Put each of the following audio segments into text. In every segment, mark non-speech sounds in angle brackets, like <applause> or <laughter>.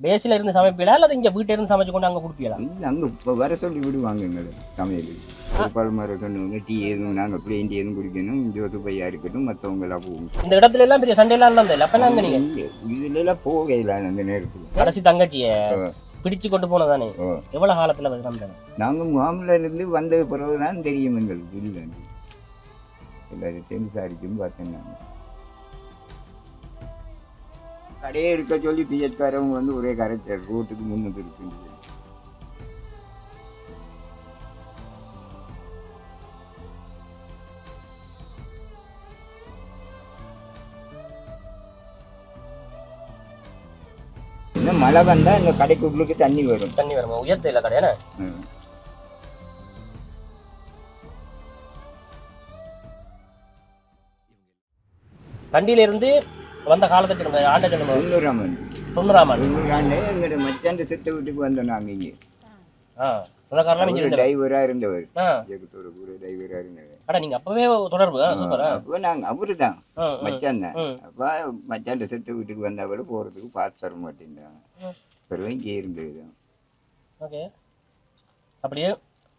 பேசில இருந்து சமைப்பீங்களா அல்லது இங்க வீட்டுல இருந்து சமைச்சு கொண்டு அங்க கொடுப்பீங்களா இல்லை அங்கே இப்போ வர சொல்லி விடுவாங்க எங்களை சமையல். பழமரம் இருக்கணும் டீ எதுவும் நாங்கள் பிளேன் டீ எதுவும் குடிக்கணும். ஜோசு பையா இருக்கட்டும் மற்றவங்க எல்லாம் போகும். இந்த இடத்துல எல்லாம் பெரிய சண்டை எல்லாம் இல்லை அப்ப என்ன நீங்க? இதுல எல்லாம் போகையில அந்த நேரத்தில். கடைசி தங்கச்சிய பிடிச்சு கொண்டு போனதானே? ஓ. எவ்வளவு காலத்துல வந்தாங்க நாங்கள் மாமல இருந்து வந்த பிறகுதான் தெரியும் எங்களுக்கு இல்லை சேர்ந்து விசாரிச்சும் பார்த்தேன் நாங்கள் கடையே இருக்க சொல்லி பிஎஸ்காரவங்க வந்து ஒரே கரைச்சார் ரோட்டுக்கு முன்னுக்கு இருக்குன்னு மழை வந்தா இந்த கடைக்குள்ளுக்கு தண்ணி வரும். தண்ணி வருமா? உயர்த்த இல்ல கடையான ம். வந்த காலத்துக்கு நம்ம ஆண்ட சொல்லுங்க தொண்ணூறாம் ஆண்டு தொண்ணூறாம் ஆண்டு தொண்ணூறாண்டு எங்களோட மச்சாண்ட செத்த வீட்டுக்கு வந்தோம் நாங்க இங்கே. ஆ சொந்தக்காரெல்லாம் மிஞ்சி இருந்தவர். டிரைவரா இருந்தவர். ஆ. இயக்கத்தோட கூட டிரைவரா இருந்தவர். அட நீங்க அப்பவே தொடர்பு ஆ, சூப்பர்? ஆ. அப்போ நாங்க அவரு தான் ஆ, ஆ. மச்சான் தான். ம். அப்ப மச்சாண்ட செத்த வீட்டுக்கு வந்தா கூட போறதுக்கு பார்த்து தர மாட்டேங்கிறாங்க. பிறகு இங்கே இருந்தது. ஓகே. அப்படியே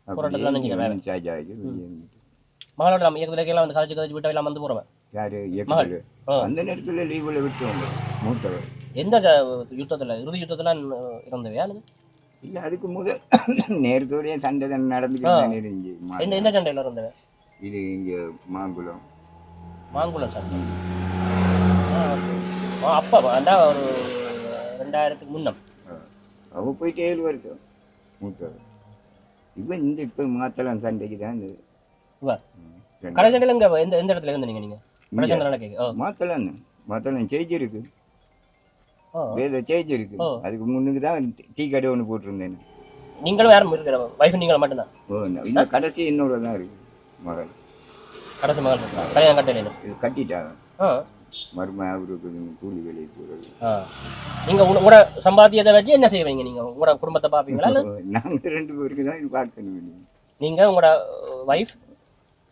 போராட்டத்துல நினைக்கிறேன். மகளோட நம்ம இயக்கத்துல எல்லாம் வந்து எல்லாம் வந்து போறவன். யாரு? இயக்கத்தில் ஆ. அந்த நேரத்துல லீவுல விட்டவங்க மூத்தவர். எந்த யுத்தத்துல? இறுதி யுத்தத்துல இருந்தவையா அல்லது? இல்ல அதுக்கு முதல் நேரத்தோடய சண்டை தானே நடந்துக்கிட்டு இருந்துச்சு எந்த எந்த சண்டையில இருந்தவன் இது இங்க மாங்குளம். மாங்குளம் சண்டை. அப்பா வேண்டா ஒரு ரெண்டாயிரத்துக்கு முன்னம். அவ போயிட்டு ஏழு வருஷம். மூத்தவர். இவன் இந்த இப்ப மாத்தலாம் சண்டைக்கு தான் இந்த இவ. ம், ரெண்டு. கடை சண்டையில இங்க எந்த எந்த இடத்துல இருந்த நீங்க? ஓ. மாத்தலாம் சேஜ் இருக்கு. வேற சேஜ் இருக்கு. அதுக்கு முன்னுக்கு தான் டீ கடை ஒன்று போட்டிருந்தேன். நீங்களும் யாரும் இருக்கிற வைஃப் நீங்களும் மட்டும்தான்? ஓ இந்த- இந்த கடைசி என்னோட தான் இருக்கு. மகள். கடைசி மகள் கல்யாணம் கட்டலைன்னு இது கட்டிட்டாங்க மரும அவருக்கு கூலி வேலையை போகிறது நீங்க உங்களோட சம்பாத்தியத்தை வச்சு என்ன செய்வீங்க நீங்க? உங்களோட குடும்பத்தை பாப்பீங்களா இல்ல? நாங்க ரெண்டு பேருக்கு தான் இது பார்க்கணும். நீங்க உங்களோட வைஃப்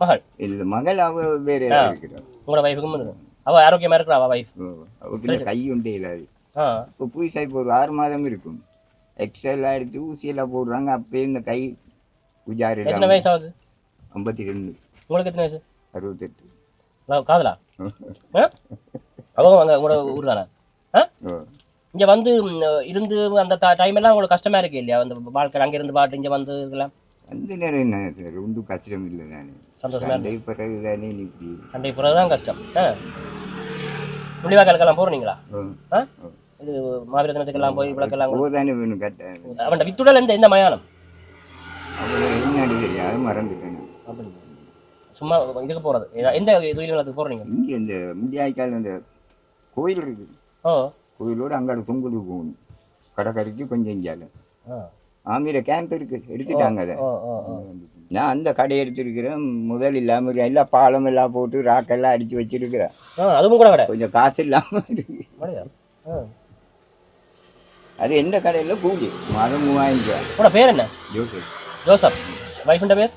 மகள் இதுல மகள் அவ வேற ஏதாவது இருக்கிறா உங்களோட வைஃபுக்கும் அவ ஆரோக்கியமா இருக்கிறா அவ வைஃப் அவருக்கு கை உண்டே இல்லாது இப்போ புதுசாக இப்போ ஒரு ஆறு மாதம் இருக்கும். எக்ஸல் எடுத்து ஊசியெல்லாம் போடுறாங்க அப்பயே இந்த கை உஜாரு எத்தனை வயசு ஆகுது? ஐம்பத்தி ரெண்டு உங்களுக்கு எத்தனை வயசு? அறுபத்தெட்டு. காதலா? அவங்க அங்க உங்களோட ஊர் தானே? இங்க வந்து இருந்து அந்த டைம் எல்லாம் உங்களுக்கு கஷ்டமா இருக்கு இல்லையா? அந்த வாழ்க்கை அங்க இருந்து பாட்டு இங்க வந்து இருக்கலாம் அந்த நேரம் என்ன சார்? ஒன்றும் கஷ்டம் இல்லை தானே. சந்தோஷமா சண்டை பிறகு தானே இப்படி சண்டை போறதுதான் கஷ்டம். ஆ. போறீங்களா? ஓ ஆ? இது மாவீர தினத்துக்கெல்லாம் போய் விளக்கெல்லாம் தானே வேணும் கட்ட அவன் வித்துடல் எந்த எந்த மயானம்? அது மறந்துட்டேன் சும்மா இதுக்கு போறது. எந்த உயிரினத்துக்கு போறீங்க? இங்கே இந்த முண்டியாய்க்கால் அந்த கோயில் இருக்கு. ஓ கோயிலோட அங்காட தொங்குலுக்கு போகணும். கடற்கரைக்கு கொஞ்சம் இங்கால ஆ. ஆமியில கேம்ப் இருக்கு. எடுத்துட்டாங்க அதை. நான் அந்த கடை எடுத்திருக்கிறேன். முதல் இல்லாம இருக்கு. எல்லாம் பாலம் எல்லாம் போட்டு ராக்கெல்லாம் அடிச்சு வச்சிருக்கிறேன். அதுவும் கூட கடை. கொஞ்சம் காசு இல்லாம இருக்கு. அது எந்த கடையில? கூலி மாதம் மூவாயிரம் ரூபாய். உங்களோட பேர் என்ன? ஜோசப். ஜோசப். வைஃப்ன்ற பேர்?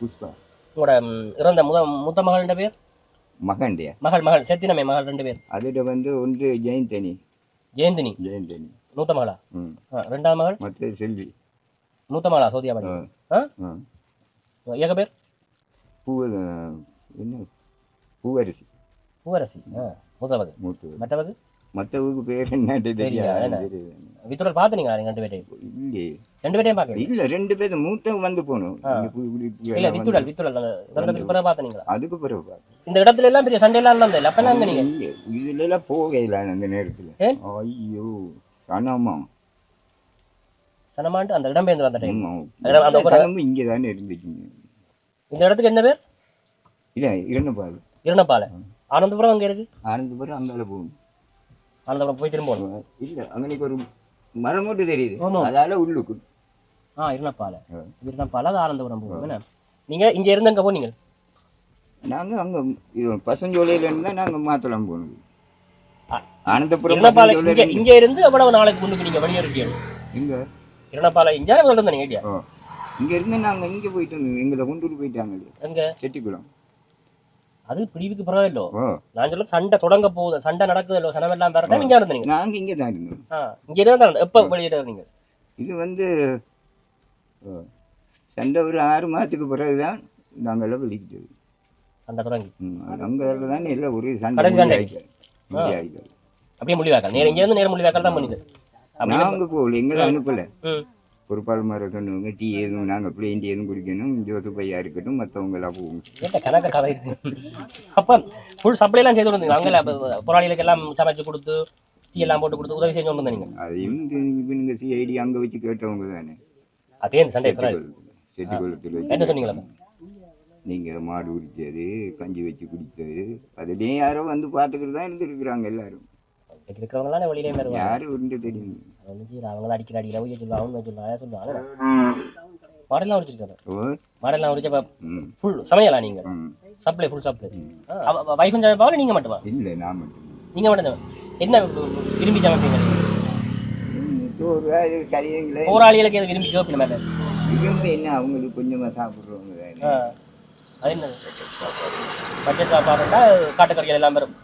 புஷ்பா. உங்களோட இறந்த முத மூத்த மகள்ன்ற பேர்? மகண்டியா மகள் மகள். செத்தினமே மகள் ரெண்டு பேர். அதோட வந்து ஒன்று ஜெயந்தனி. ஜெயந்தினி? ஜெயந்தனி. மூத்த மகளா? ம். ஆ, ரெண்டாவது மகள்? மற்ற செல்வி. மூத்த மகளா? சோதியாபாடி ஆ. ஆ. ஏக பேர் பூ என்ன? பூவரிசி. பூவரசி. மூத்தது மற்றவது மற்றவுக்கு பேர் என்னட்டு தெரியா, என்ன? தெரியாது. வித்துடல் பார்த்தீங்களா நீங்க ரெண்டு பேரையும்? இல்லையே. ரெண்டு பேரையும் பார்க்கல இல்ல ரெண்டு பேரும் மூத்தவங்க வந்து போகணும் இல்ல வித்துடல் வித்துடல். இறந்ததுக்கு பிறகு பார்த்தீங்களா அதுக்கு பிறகு. இந்த இடத்துல எல்லாம் பெரிய சண்டை எல்லாம் இல்லை அப்ப என்ன நீங்க இதுல எல்லாம் போகையில அந்த நேரத்துல? ஐயோ சனமா? சனமாண்டு அந்த இடம் பெயர்ந்து வந்த டைம் அந்த சனமும் இங்க தானே இருந்துச்சுங்க. இந்த இடத்துக்கு என்ன பேர்? இல்ல இரண்டு பாரு இருணப்பாலை ஆனந்தபுரம் அங்க இருக்கு? ஆனந்தபுரம் அங்கால போகணும் ஆனந்தபுரம் போய் திரும்ப போகணும் இல்ல அங்கனைக்கு ஒரு மரம் மட்டும் தெரியுது. அதால உள்ளுக்கு. ஆ இருணப்பாலை. இருணப்பாலை அது ஆனந்தபுரம் போகும் என்ன? நீங்க இங்க இருந்து அங்க போனீங்க? நாங்க அங்க இது பசஞ்சோலையில இருந்தா நாங்க மாத்தலாம் ஆ. ஆனந்தபுரம் இருணப்பாலை இங்க இருந்து எவ்வளவு நாளைக்கு முன்னுக்கு நீங்க வெளியேறிட்டீங்க இங்க இருணப்பாலை இங்க சொல்லிட்டு நீங்க ஐடியா. இங்க இருந்து நாங்க இங்க போயிட்டு வந்தோம். எங்களை கொண்டு போயிட்டாங்க எங்க? செட்டிக்குளம். அது பிடிவுக்கு ஓ நான் சொல்ல சண்டை தொடங்க போகுது. சண்டை நடக்குது இல்லோ சனம் எல்லாம் வேற இங்க இருந்தீங்க. நாங்க இங்கே தான் இருந்தோம். ஆ இங்க இருந்தா எப்ப வெளியிட இருந்தீங்க இது வந்து சண்டை ஒரு ஆறு மாதத்துக்கு பிறகு தான் நாங்கள்லாம் வெளிக்கிட்டது சண்டை தொடங்கி அங்கே தான் எல்லாம் ஒரு சண்டை அப்படியே முடிவாக்கல் நேரம் இங்க இருந்து நேரம் முடிவாக்கல் தான் பண்ணிது நாங்க போகல. எங்களை அனுப்பல. பொறுப்பாளர் சொன்னவங்க டீ எதுவும் நாங்கள் பிளேன் டீ எதுவும் குடிக்கணும். ஜோசு பையா இருக்கட்டும் மற்றவங்க எல்லாம் போகும் கணக்கு கதை இருக்கு? அப்ப ஃபுல் சப்ளை எல்லாம் செய்து கொடுத்தீங்க அங்கே போராளிகளுக்கு எல்லாம் சமைச்சு கொடுத்து டீ எல்லாம் போட்டு கொடுத்து உதவி செஞ்சு கொண்டு வந்தீங்க அதையும் இவனுங்க சிஐடி அங்கே வச்சு கேட்டவங்க தானே. அதே சண்டை பிறகு. செட்டிக்குளத்தில் என்ன சொன்னீங்களா நீங்கள் மாடு குடித்தது கஞ்சி வச்சு குடித்தது அதுலேயே யாரோ வந்து பார்த்துக்கிட்டு தான் இருந்துருக்குறாங்க எல்லாரும். இருக்கிறவங்களாம் வெளியிலே வருவாங்க. யாரும் உண்டு தெரியும். அவங்கள அடிக்கிற அடியில் போய் சொல்லுவாங்க அவங்க சொல்லுவாங்க சொல்லுவாங்க மாடெல்லாம் உடிச்சிருக்காங்க ஓ. மாடெல்லாம் உடிச்ச ஃபுல் சமையலாம் நீங்க? Supply full supply. வைஃபும் சமைப்பாங்க நீங்க மட்டுமா? இல்லை நான் மட்டும் நீங்க மட்டும் என்ன விரும்பி சமைப்பீங்க போராளிகளுக்கு எது விரும்பி கேட்பீங்க மேலே? இவங்க என்ன அவங்களுக்கு கொஞ்சமாக சாப்பிட்றவங்க அது என்ன பட்ஜெட் சாப்பாடுண்டா காட்டுக்கறிகள் எல்லாம் வரும்.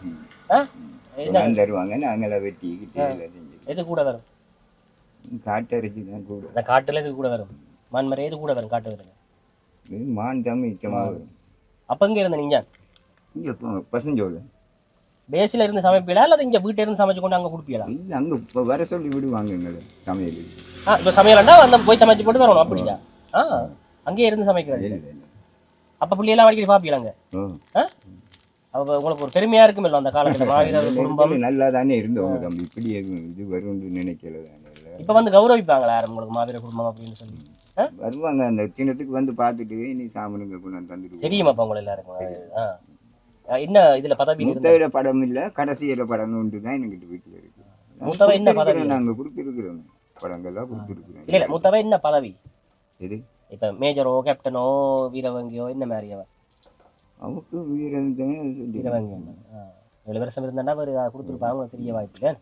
ஆ? தருவாங்க. நாங்கள வெட்டி கிட்டி எல்லாம் செஞ்சு எது கூட வரும்? காட்டரிசி தான் கூட இந்த காட்டுல எது கூட வரும்? மண்மரை எது கூட வரும் காட்டு வரல இது மான் தான் மிச்சமாக வரும். அப்ப இங்க இருந்த நீங்க? இங்கே பசஞ்சோல பேஸ்ல இருந்து சமைப்பீங்களா அல்லது இங்க வீட்டுல இருந்து சமைச்சு கொண்டு அங்க கொடுப்பீங்களா இல்லை அங்கே இப்போ வர சொல்லி விடுவாங்க எங்களை சமையல் ஆ இப்போ சமையலண்டா? அந்த போய் சமைச்சு போட்டு வரணும் அப்படியா? ஆ. அங்கேயே இருந்து இல்லை அப்ப பிள்ளையெல்லாம் அடிக்கடி பாப்பீங்களாங்க ஓ. அப்ப உங்களுக்கு ஒரு பெருமையா இருக்குமில்ல அந்த காலத்துல? <laughs> மாவீரர் குடும்பம். நல்லா தானே இருந்தவங்க தம்பி. இப்படி இது வரும்னு நினைக்கல தானே இல்லை. இப்ப வந்து கௌரவிப்பாங்களா யாரும் உங்களுக்கு மாவீர குடும்பம் அப்படின்னு சொல்லி? வருவாங்க அந்த தினத்துக்கு வந்து பார்த்துட்டு நீ சாமனுங்க கொண்டு வந்து தந்துட்டு தெரியுமா அப்ப உங்களை எல்லாருக்கும்? என்ன இதுல பதவி? முத்தையில படம் இல்லை கடைசியில படம் உண்டு தான் எங்கிட்ட வீட்டில் இருக்கு. மூத்தவ என்ன பதவி? நாங்கள் கொடுத்துருக்குறோம். படங்கள்லாம் கொடுத்துருக்குறோம். இல்ல இல்ல மூத்தவ என்ன பதவி? எது? இப்ப மேஜரோ கேப்டனோ வீரவங்கியோ என்ன மாதிரி அவ? அவருக்கு வீரன் வருஷம் இருந்தா அவர் கொடுத்துருப்பாங்க தெரிய வாய்ப்பு இல்லை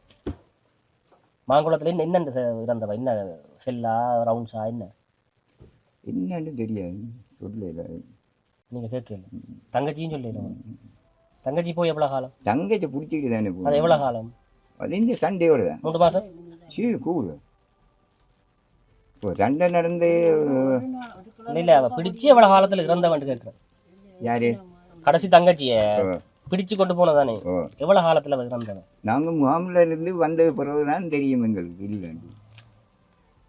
மாங்குளத்துல என்ன என்ன இறந்தவ? என்ன செல்லா ரவுண்ட்ஸா என்ன? என்னன்னு தெரியாது. சொல்லல. நீங்க கேட்கல. தங்கச்சியும் சொல்லல. தங்கச்சி போய் எவ்வளவு காலம்? தங்கத்தை பிடிச்சிக்கிட்டு தானே அது எவ்வளவு காலம்? அது இந்த சண்டையோட தான். மூன்று மாசம்? சீ கூடு இப்போ சண்டை நடந்து இல்ல இல்ல அவ பிடிச்சு எவ்வளவு காலத்துல இறந்தவன்ட்டு கேட்கிறேன். யாரு? கடைசி தங்கச்சிய பிடிச்சு கொண்டு போனதானே? எவ்வளவு காலத்துல அவ இறந்தவன் நாங்கள் முகாமில் இருந்து வந்த பிறகு தான் தெரியும் எங்களுக்கு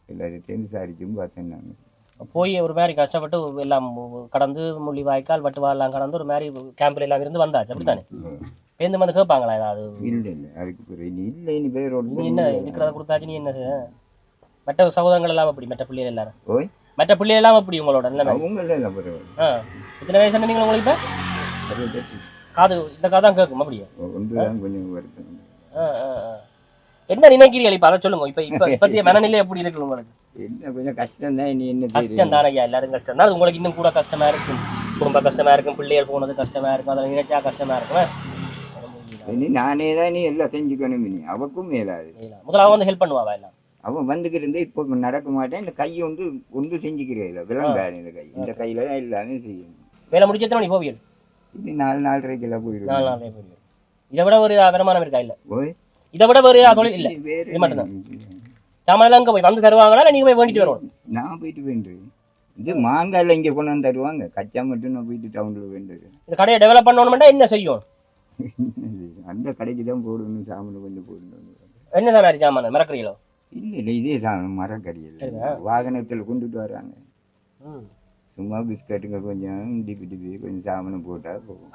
எல்லாரும் சேர்ந்து விசாரிச்சும் பார்த்தேன் நாங்கள் போய் ஒரு மாதிரி கஷ்டப்பட்டு எல்லாம் கடந்து முள்ளி வாய்க்கால் வட்டுவா எல்லாம் கடந்து ஒரு மாதிரி கேம்ப்ல எல்லாம் இருந்து வந்தாச்சு அப்படித்தானே? பேருந்து வந்து கேட்பாங்களா ஏதாவது? இல்லை இல்லை அதுக்கு பிறகு நீ இல்லை நீ பேரோட நீ என்ன இருக்கிறத கொடுத்தாச்சு நீ என்ன? செய்ய? மற்ற சகோதரங்கள் எல்லாம் அப்படி மற்ற பிள்ளைகள் எல்லாரும்? ஓய் மற்ற பிள்ளைகள் எல்லாம் அப்படி உங்களோட நிலைமை? ஆ. எத்தனை வயசு நீங்கள் உங்களுக்கு இப்ப? காது இந்த காது தான் கேட்கும் அப்படியே. என்ன நினைக்கிறீர்கள் இப்ப? அதை சொல்லுங்க. இப்ப இப்ப இப்பத்திய மனநிலை எப்படி இருக்கு உங்களுக்கு? என்ன கொஞ்சம் கஷ்டம் தான் நீ என்ன கஷ்டம் தானே ஐயா எல்லாரும் கஷ்டம். தான் அது உங்களுக்கு இன்னும் கூட கஷ்டமா இருக்கும் குடும்ப கஷ்டமா இருக்கும் பிள்ளைகள் போனது கஷ்டமா இருக்கும் அதில் நினைச்சா கஷ்டமா இருக்கும். நானே தான் நீ எல்லாம் செஞ்சுக்கணும் நீ அவக்கும் மேலாது. முதல்ல அவன் வந்து ஹெல்ப் பண்ணுவாவா எல்லாம்? அவன் வந்துக்கிட்டு இருந்து இப்போ நடக்க மாட்டேன். இந்த கையை வந்து ஒன்று செஞ்சுக்கிறேன் இல்லை விளங்காது இந்த கை. இந்த கையில தான் எல்லாமே செய்யணும். வேலை முடிச்சு எத்தனை மணி போவியல் இது நாலு நாலரைக்கெல்லாம் நாலு போயிடுவேன். நாள் போவியல் இதை விட ஒரு வருமானம் இருக்கா? இல்ல. இதை விட ஒரு தொழில்? இல்ல. இது மட்டும்தான். சாமான் அங்க போய் வந்து தருவாங்களா? இல்ல நீங்க போய் வேண்டிட்டு வரணும்? நான் போயிட்டு வேண்டு இது மாங்காயில் இங்கே கொண்டு வந்து தருவாங்க. கச்சா மட்டும் நான் போயிட்டு டவுனில் வேண்டது இந்த கடையை டெவலப் பண்ணணும்னா என்ன செய்யும் <laughs> அந்த கடைக்கு தான் போடணும். சாமன் கொஞ்சம் போடணும் என்ன மாதிரி சாமான்? மறக்கிறீங்களோ? இல்லை இல்லை இதே சாமன் மரக்கறி இல்லை. வாகனத்தில் கொண்டுட்டு வராங்க. சும்மா பிஸ்கட்டுங்க கொஞ்சம் டிப்பி டிப்பி கொஞ்சம் சாமனம் போட்டால் போகும்.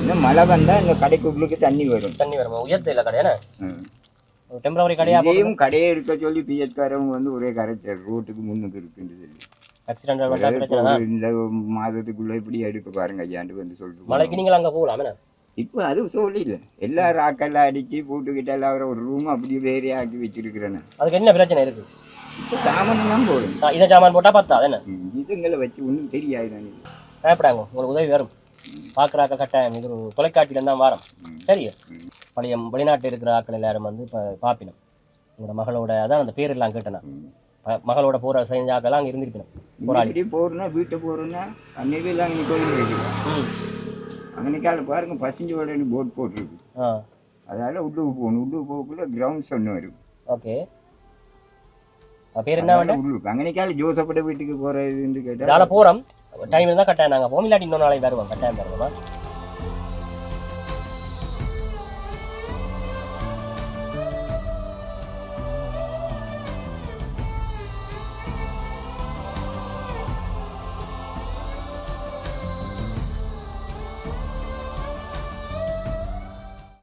இன்னும் மழை வந்தால் இந்த கடைக்குள்ளுக்கு தண்ணி வரும். தண்ணி வரும்? உயர்த்த இல்ல கடையா ம். டெம்பரவரி கடையா போட்டு இதையும் கடையை எடுக்க சொல்லி பிஎஸ்காரவங்க வந்து ஒரே கரைச்சல் ரோட்டுக்கு முன்னுக்கு இருக்குன்னு சொல்லி. ஆக்சிடென்ட் தான். இந்த மாதத்துக்குள்ள இப்படி எடுக்க பாருங்க ஐயாண்டு வந்து சொல்லிட்டு மழைக்கு. நீங்கள் அங்க போகலாம் இப்போ அது சொல்லல எல்லா ராக்கெல்லாம் அடிச்சு போட்டுக்கிட்ட எல்லாம் ஒரு ரூம் அப்படியே வேறே ஆக்கி வச்சிருக்கிறேன்னு. அதுக்கு என்ன பிரச்சனை இருக்கு? இப்போ சாமான் தான் போடும் இதை சாமான் போட்டா பத்தாது என்ன? இதுங்களை வச்சு ஒன்றும் தெரியாது பயப்படாங்க உங்களுக்கு உதவி வரும். பார்க்குற கட்டாயம். இது ஒரு தொலைக்காட்சியில தான் வாரம். ம். சரி. பழைய வெளிநாட்டில் இருக்கிற ஆட்கள் எல்லாரும் வந்து இப்போ பாப்பினம். உங்களோட மகளோட அதான் அந்த பேர் எல்லாம் கேட்டேன் மகளோட போற செஞ்சாக்கெல்லாம் அங்கே இருந்திருக்கணும். இப்படி போறோம்னா வீட்டை போறோம்னா அன்னைக்கு அங்கே கோயில் அங்கனைக்கால பாருங்க பசஞ்சு உடனே போட் போட்டிருக்கு. ஆ. அதால உள்ளுக்கு போகணும். உள்ளுக்கு போகக்குள்ள கிரவுண்ட்ஸ் ஒன்று வரும் ஓகே. பேர் என்ன அதனால உள்ளுக்கு. அங்கனைக்கால ஜோசப்பட வீட்டுக்கு போறதுன்னு கேட்டா நாளை போகிறோம் டைம் இருந்தால் கட்டாயம். நாங்கள் போவோம் இல்லாட்டி இன்னொரு நாளைக்கு வருவோம். கட்டாயம் வருவோமா?